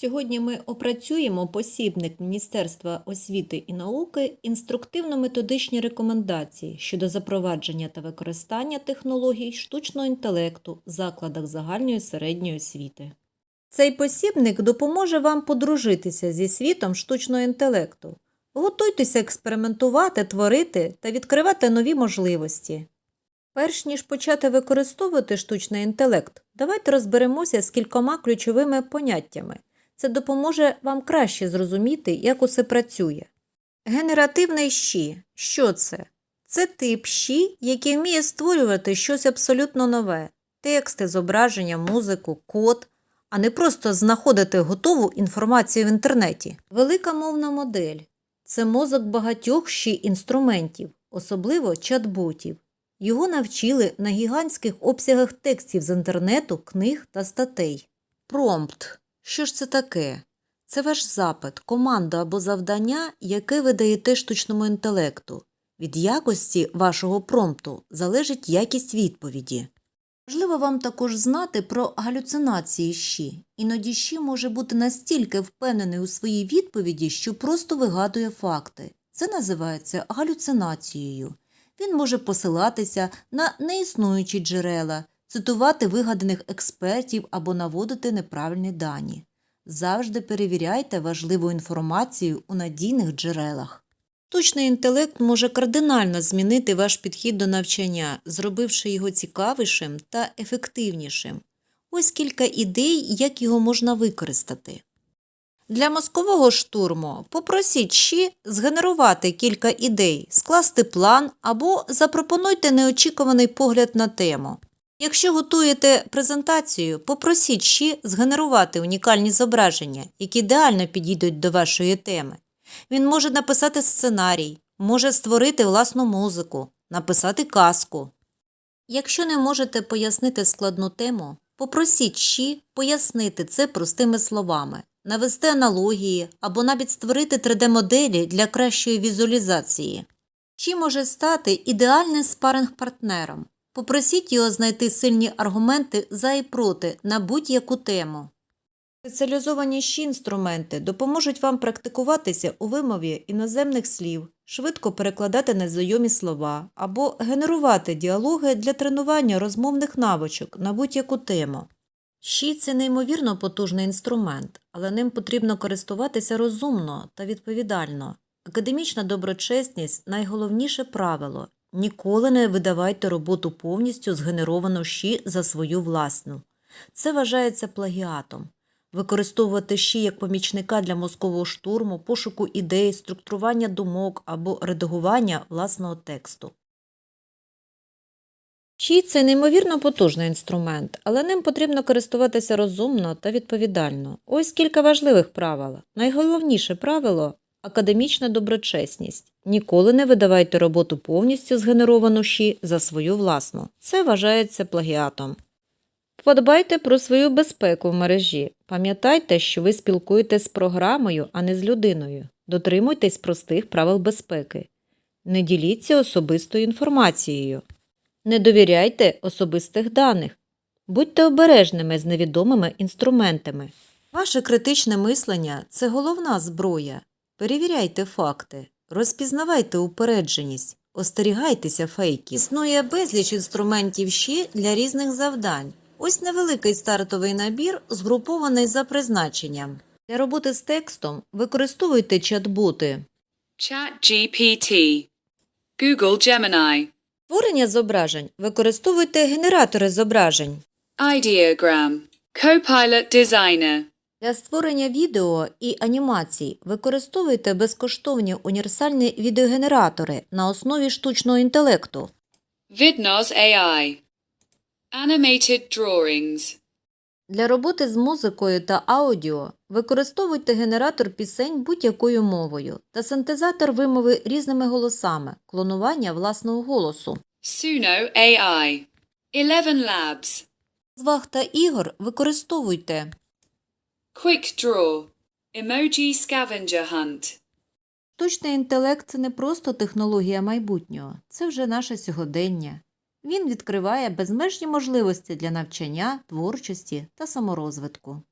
Сьогодні ми опрацюємо посібник Міністерства освіти і науки інструктивно-методичні рекомендації щодо запровадження та використання технологій штучного інтелекту в закладах загальної середньої освіти. Цей посібник допоможе вам подружитися зі світом штучного інтелекту. Готуйтеся експериментувати, творити та відкривати нові можливості. Перш ніж почати використовувати штучний інтелект, давайте розберемося з кількома ключовими поняттями. Це допоможе вам краще зрозуміти, як усе працює. Генеративний щі. Що це? Це тип щі, який вміє створювати щось абсолютно нове тексти, зображення, музику, код, а не просто знаходити готову інформацію в інтернеті. Велика мовна модель це мозок багатьох щі інструментів, особливо чат-ботів. Його навчили на гігантських обсягах текстів з інтернету, книг та статей. Промпт. Що ж це таке? Це ваш запит, команда або завдання, яке ви даєте штучному інтелекту. Від якості вашого промпту залежить якість відповіді. Важливо вам також знати про галюцинації щі. Іноді щі може бути настільки впевнений у своїй відповіді, що просто вигадує факти. Це називається галюцинацією. Він може посилатися на неіснуючі джерела, цитувати вигаданих експертів або наводити неправильні дані. Завжди перевіряйте важливу інформацію у надійних джерелах. Штучний інтелект може кардинально змінити ваш підхід до навчання, зробивши його цікавішим та ефективнішим. Ось кілька ідей, як його можна використати. Для мозкового штурму попросіть щі згенерувати кілька ідей, скласти план або запропонуйте неочікуваний погляд на тему. Якщо готуєте презентацію, попросіть щі згенерувати унікальні зображення, які ідеально підійдуть до вашої теми. Він може написати сценарій, може створити власну музику, написати казку. Якщо не можете пояснити складну тему, попросіть щі пояснити це простими словами, навести аналогії або навіть створити 3D-моделі для кращої візуалізації. Щі може стати ідеальним спаринг-партнером. Попросіть його знайти сильні аргументи за і проти на будь-яку тему. Спеціалізовані щі інструменти допоможуть вам практикуватися у вимові іноземних слів, швидко перекладати незнайомі слова або генерувати діалоги для тренування розмовних навичок на будь-яку тему. Щі це неймовірно потужний інструмент, але ним потрібно користуватися розумно та відповідально. Академічна доброчесність найголовніше правило ніколи не видавайте роботу повністю згенеровану щі за свою власну. Це вважається плагіатом. Використовувати щі як помічника для мозкового штурму, пошуку ідей, структурування думок або редагування власного тексту. Щі – це неймовірно потужний інструмент, але ним потрібно користуватися розумно та відповідально. Ось кілька важливих правил. Найголовніше правило академічна доброчесність. Ніколи не видавайте роботу повністю згенеровану щі за свою власну. Це вважається плагіатом. Подбайте про свою безпеку в мережі. Пам'ятайте, що ви спілкуєтесь з програмою, а не з людиною. Дотримуйтесь простих правил безпеки. Не діліться особистою інформацією. Не довіряйте особистих даних. Будьте обережними з невідомими інструментами. Ваше критичне мислення це головна зброя. Перевіряйте факти, розпізнавайте упередженість, остерігайтеся фейків. Існує безліч інструментів ще для різних завдань. Ось невеликий стартовий набір, згрупований за призначенням. Для роботи з текстом використовуйте чат-боти. ChatGPT, Google Gemini, Створення зображень використовуйте генератори зображень. Ideogram, Copilot Designer, Для створення відео і анімацій використовуйте безкоштовні універсальні відеогенератори на основі штучного інтелекту. Vidnos AI, Animated Drawings, Для роботи з музикою та аудіо використовуйте генератор пісень будь-якою мовою та синтезатор вимови різними голосами, клонування власного голосу. Suno AI, Eleven Labs, Зваг та ігор використовуйте. Quick Draw, Emoji Scavenger Hunt, Штучний інтелект це не просто технологія майбутнього, це вже наше сьогодення. Він відкриває безмежні можливості для навчання, творчості та саморозвитку.